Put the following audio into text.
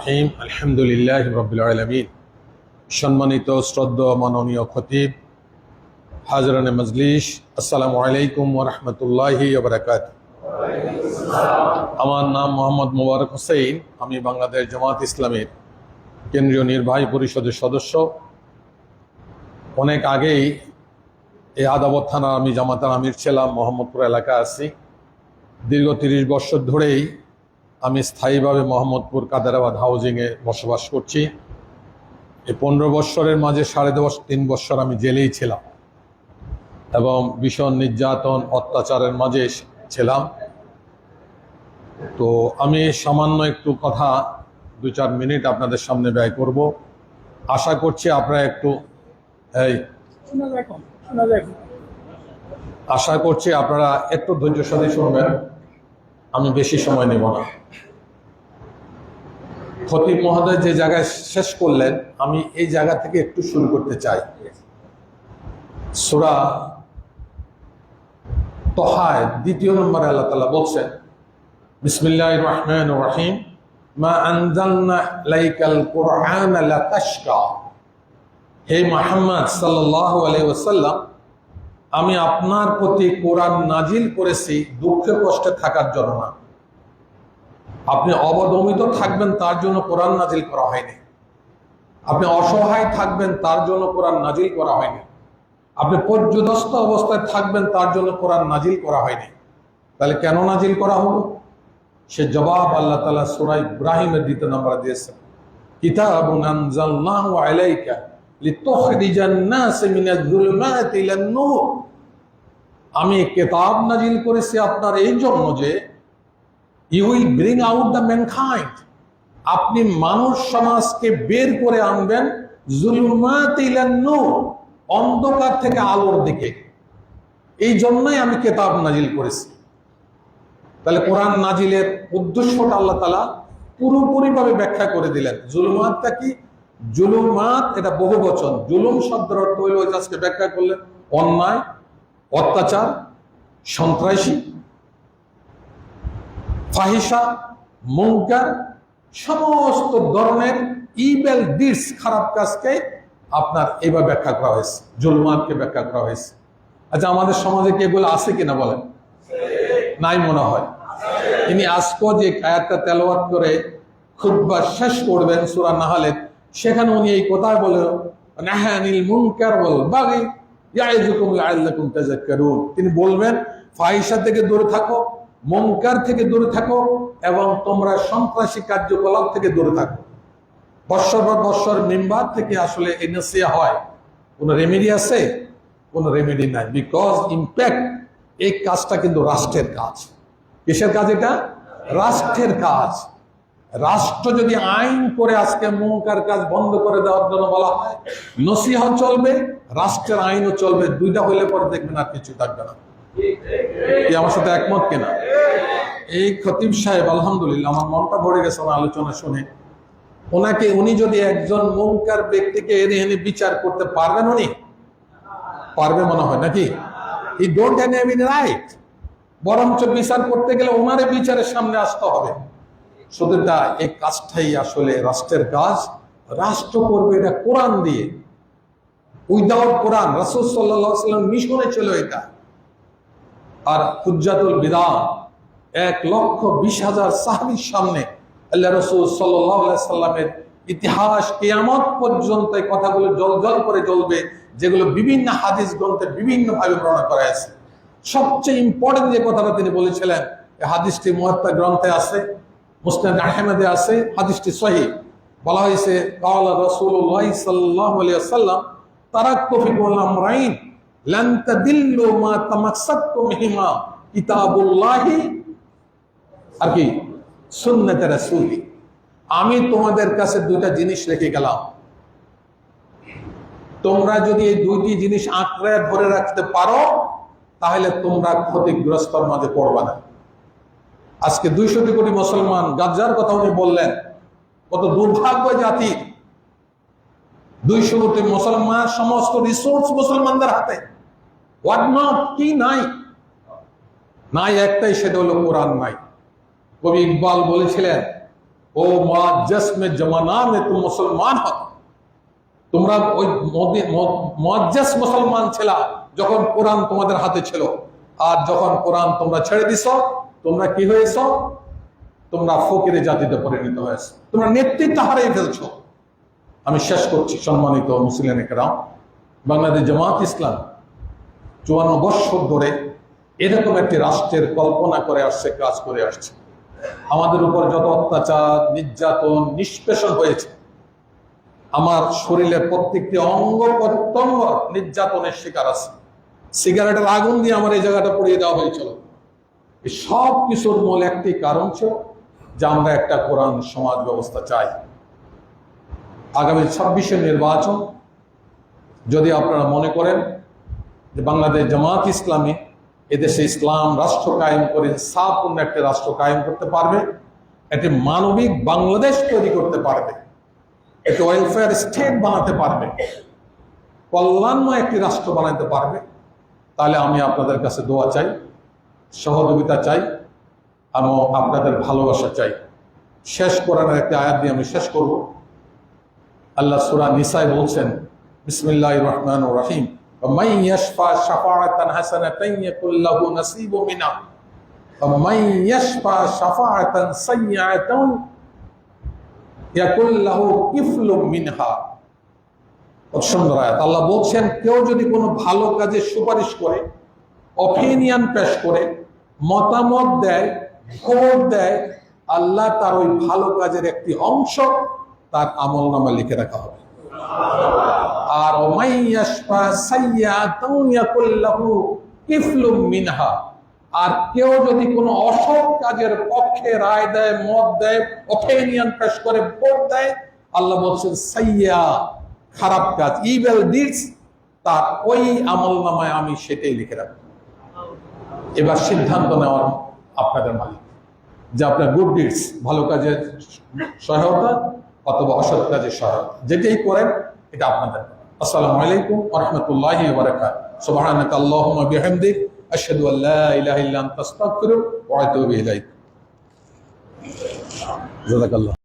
রহিম, আলহামদুলিল্লাহ রবিল আলমিন। সম্মানিত, শ্রদ্ধ, মাননীয় খতিব, হাজরানে মজলিস, আসসালামু আলাইকুম ওরহমতুল্লাহি ওবরাকাত আমার নাম মোহাম্মদ মোবারক হোসেন আমি বাংলাদেশ জামাত ইসলামের কেন্দ্রীয় নির্বাহী পরিষদের সদস্য। অনেক আগেই এই আদাবত থানার আমি জামাতার আমির ছিলাম, মোহাম্মদপুর এলাকায় আছি। দীর্ঘ তিরিশ বছর ধরেই আমি স্থায়ীভাবে মোহাম্মদপুর কাদারাবাদ হাউজিংয়ে বসবাস করছি। এই পনেরো বৎসরের মাঝে সাড়ে দশ তিন বৎসর আমি জেলেই ছিলাম এবং ভীষণ নির্যাতন অত্যাচারের মাঝে ছিলাম। তো আমি সামান্য একটু কথা দু চার মিনিট আপনাদের সামনে ব্যয় করব। আশা করছি আপনারা একটু এই আশা করছি আপনারা একটু ধৈর্য সাথে শুনবেন। আমি বেশি সময় নেব না। খতিব মহোদয় যে জায়গায় শেষ করলেন, আমি এই জায়গা থেকে একটু শুরু করতে চাই। সুরা তহায়, দ্বিতীয় নম্বরে আল্লাহ তালা বলছেন বিসমিল্লাহ রহমান রহিম। মা হে আলাইহি ওয়াসাল্লাম আমি আপনার প্রতি কোরআন নাজিল করেছি দুঃখে কষ্টে থাকার জন্য না। আপনি অবদমিত থাকবেন, তার জন্য কোরআন নাজিল করা হয়নি। আপনি অসহায় থাকবেন, তার জন্য কোরআন নাজিল করা হয়নি। আপনি পর্যদস্ত অবস্থায় থাকবেন, তার জন্য কোরআন নাজিল করা হয়নি। তাহলে কেন নাজিল করা হলো? সে জবাব আল্লাহ তালা সুরাই ইব্রাহিমের দ্বিতীয় নম্বর দিয়েছেন আলাইকা আমি কেতাব নাজিল করেছি আপনার এই জন্য যে you will bring out the mankind আপনি মানুষ সমাজকে বের করে আনবেন অন্ধকার থেকে আলোর দিকে। এই জন্যই আমি কেতাব নাজিল করেছি। তাহলে কোরআন নাজিলের উদ্দেশ্যটা আল্লাহ তালা পুরোপুরিভাবে ব্যাখ্যা করে দিলেন। জুলুমাতটা কি? জুলুমাত এটা বহু বচন। জুলুম শব্দের অর্থ হইল আজকে ব্যাখ্যা করলেন, অন্যায়, অত্যাচার, সন্ত্রাসী ফাহিসা মুঙ্কার, সমস্ত ধরনের ইবেল ডিস খারাপ কাজকে আপনার এবার ব্যাখ্যা করা হয়েছে, জুলমাতকে ব্যাখ্যা করা হয়েছে। আচ্ছা আমাদের সমাজে কি এগুলো আছে কিনা বলেন? নাই মনে হয়। তিনি আজকে যে আয়াতটা তেলাওয়াত করে খুতবা শেষ করবেন, সূরা নাহালে সেখানে উনি এই কথা বলে তিনি বলবেন, ফাহিশা থেকে দূরে থাকো, মুনকার থেকে দূরে থাকো, এবং তোমরা সন্ত্রাসী কার্যকলাপ থেকে দূরে থাকো। বৎসর পর বৎসর মেম্বার থেকে আসলে এনএসিয়া হয়। কোনো রেমেডি আছে? কোনো রেমেডি নাই। বিকজ ইম্প্যাক্ট এই কাজটা কিন্তু রাষ্ট্রের কাজ। কিসের কাজ এটা? রাষ্ট্রের কাজ। রাষ্ট্র যদি আইন করে আজকে মুঙ্কার কাজ বন্ধ করে দেওয়ার জন্য বলা হয়, নসিহা চলবে, রাষ্ট্রের আইনও চলবে, দুইটা হইলে পরে দেখবেন আর কিছু থাকবে না। আমার সাথে একমত কিনা? এই খতিব সাহেব, আলহামদুলিল্লাহ, আমার মনটা ভরে গেছে ওনার আলোচনা শুনে। ওনাকে উনি যদি একজন মুঙ্কার ব্যক্তিকে এনে এনে বিচার করতে পারবেন উনি? পারবে মনে হয় নাকি? এনি রাইট বরঞ্চ বিচার করতে গেলে ওনারে বিচারের সামনে আসতে হবে। সুতরাং এই কাজটাই আসলে রাষ্ট্রের কাজ। রাষ্ট্র করবে এটা কোরআন দিয়ে। উইদাউট কোরআন, রাসুল সাল্লাম মিশনে ছিল এটা আর হুজ্জাতুল বিদান এক লক্ষ বিশ হাজার সাহাবির সামনে আল্লাহ রসুল সাল্লামের ইতিহাস কেয়ামত পর্যন্ত এই কথাগুলো জল জল করে জ্বলবে যেগুলো বিভিন্ন হাদিস গ্রন্থে বিভিন্ন ভাবে বর্ণনা করা আছে সবচেয়ে ইম্পর্টেন্ট যে কথাটা তিনি বলেছিলেন হাদিসটি মহাত্মা গ্রন্থে আছে। মুসলিম আহমেদে আছে, হাদিসটি সহি। বলা হয়েছে কাওয়ালা রাসূলুল্লাহ সাল্লাল্লাহু আলাইহি ওয়াসাল্লাম তারাক্তু ফিকুল আমরাইন লান তাদিল্লু মা তামাসসাকতুম বিহিমা কিতাবুল্লাহি। আর কি? সুন্নাতে রাসূলি। আমি তোমাদের কাছে দুইটা জিনিস রেখে গেলাম। তোমরা যদি এই দুইটি জিনিস আঁকড়ে ধরে রাখতে পারো, তাহলে তোমরা ক্ষতিগ্রস্তর মাঝে পড়বা না। আজকে দুইশো কোটি মুসলমান গাজ্জার কথা উনি বললেন, কত দুর্ভাগ্য জাতি। দুইশো কোটি মুসলমান, সমস্ত রিসোর্স মুসলমানদের হাতে। হোয়াট নট কি নাই? নাই একটাই, সেটা হলো কোরআন নাই। কবি ইকবাল বলেছিলেন, ও মে জমানা মে তুম মুসলমান হো তোমরা ওই মুআজ্জাস মুসলমান ছিলা যখন কোরআন তোমাদের হাতে ছিল। আর যখন কোরআন তোমরা ছেড়ে দিছ তোমরা কি হয়েছ? তোমরা ফকিরে জাতিতে পরিণত হয়েছ। তোমরা নেতৃত্ব হারিয়ে ফেলছো। আমি শেষ করছি সম্মানিত মুসলিম একরাম। বাংলাদেশ জামাত ইসলাম চুয়ান্ন বৎসর ধরে এরকম একটি রাষ্ট্রের কল্পনা করে আসছে, কাজ করে আসছে। আমাদের উপর যত অত্যাচার, নির্যাতন, নিষ্পেষণ হয়েছে, আমার শরীরের প্রত্যেকটি অঙ্গ প্রত্যঙ্গ নির্যাতনের শিকার আছে। সিগারেটের আগুন দিয়ে আমার এই জায়গাটা পুড়িয়ে দেওয়া হয়েছিল। সব কিছুর মূল একটি কারণ ছিল যে আমরা একটা কোরআন সমাজ ব্যবস্থা চাই। আগামী ছাব্বিশে নির্বাচন, যদি আপনারা মনে করেন যে বাংলাদেশ জামাত ইসলামী এদেশে ইসলাম রাষ্ট্র কায়েম করে সাপূর্ণ একটি রাষ্ট্র কায়েম করতে পারবে, একটি মানবিক বাংলাদেশ তৈরি করতে পারবে, একটি ওয়েলফেয়ার স্টেট বানাতে পারবে, কল্যাণময় একটি রাষ্ট্র বানাতে পারবে, তাহলে আমি আপনাদের কাছে দোয়া চাই। সহযোগিতা চাই আমি আপনাদের ভালোবাসা চাই। শেষ করার একটি আয়াত দিয়ে আমি শেষ করব। আল্লাহ সুরা নিসাই বলছেন বিসমিল্লাহ রহমান রাহিম। আল্লাহ বলছেন, কেউ যদি কোনো ভালো কাজে সুপারিশ করে অপিনিয়ন পেশ করে, মতামত দেয় ভোট দেয়, আল্লাহ তার ওই ভালো কাজের একটি অংশ তার আমল নামা লিখে রাখা হবে। আর মিনহা। আর কেউ যদি কোনো অসৎ কাজের পক্ষে রায় দেয়, মত দেয় অপিনিয়ন পেশ করে, ভোট দেয়, আল্লাহ বলছেন, সাইয়া, খারাপ কাজ ইভেল ডিডস তার ওই আমল নামায় আমি সেটাই লিখে রাখব। এবার সিদ্ধান্ত নেওয়ার আপনাদের মালিক। যে আপনার গুড ডিডস ভালো কাজের সহায়তা অথবা অসৎ কাজের সহায়তা যেটাই করেন, এটা আপনাদের। আসসালামু আলাইকুম রহমতুল্লাহি বারাকাত সুবহানাকা আল্লাহুম্মা বিহামদিক, আশহাদু আল লা ইলাহা ইল্লা আনতা, আস্তাগফিরুকা ওয়া আতুবু ইলাইক। জাযাকাল্লাহ।